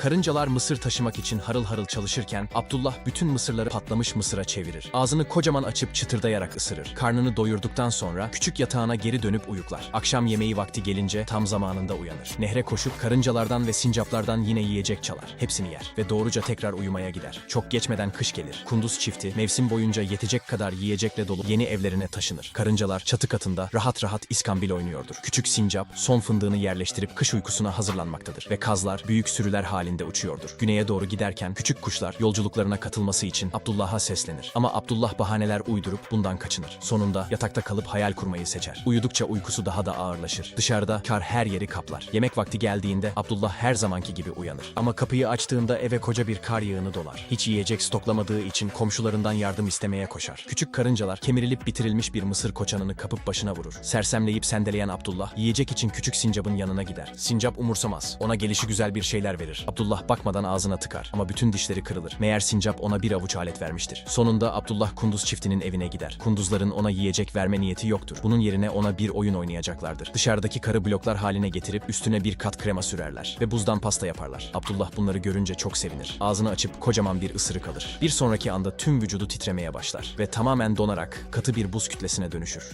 Karıncalar mısır taşımak için harıl harıl çalışırken Abdullah bütün mısırları patlamış mısıra çevirir. Ağzını kocaman açıp çıtırdayarak ısırır. Karnını doyurduktan sonra küçük yatağına geri dönüp uyuklar. Akşam yemeği vakti gelince tam zamanında uyanır. Nehre koşup karıncalardan ve sincaplardan yine yiyecek çalar. Hepsini yer ve doğruca tekrar uyumaya gider. Çok geçmeden kış gelir. Kunduz çifti mevsim boyunca yetecek kadar yiyecekle dolu yeni evlerine taşınır. Karıncalar çatı katında rahat rahat iskambil oynuyordur. Küçük sincap son fındığını yerleştirip kış uykusuna hazırlanmaktadır ve kazlar büyük sürüler halinde uçuyordur. Güneye doğru giderken küçük kuşlar yolculuklarına katılması için Abdullah'a seslenir. Ama Abdullah bahaneler uydurup bundan kaçınır. Sonunda yatakta kalıp hayal kurmayı seçer. Uyudukça uykusu daha da ağırlaşır. Dışarıda kar her yeri kaplar. Yemek vakti geldiğinde Abdullah her zamanki gibi uyanır. Ama kapıyı açtığında eve koca bir kar yığını dolar. Hiç yiyecek stoklamadığı için komşularından yardım istemeye koşar. Küçük karıncalar kemirilip bitirilmiş bir mısır koçanını kapıp başına vurur. Sersemleyip sendeleyen Abdullah yiyecek için küçük sincapın yanına gider. Sincap umursamaz. Ona gelişi güzel bir şeyler verir. Abdullah bakmadan ağzına tıkar ama bütün dişleri kırılır. Meğer sincap ona bir avuç alet vermiştir. Sonunda Abdullah kunduz çiftinin evine gider. Kunduzların ona yiyecek verme niyeti yoktur. Bunun yerine ona bir oyun oynayacaklardır. Dışarıdaki karı bloklar haline getirip üstüne bir kat krema sürerler ve buzdan pasta yaparlar. Abdullah bunları görünce çok sevinir. Ağzını açıp kocaman bir ısırık alır. Bir sonraki anda tüm vücudu titremeye başlar ve tamamen donarak katı bir buz kütlesine dönüşür.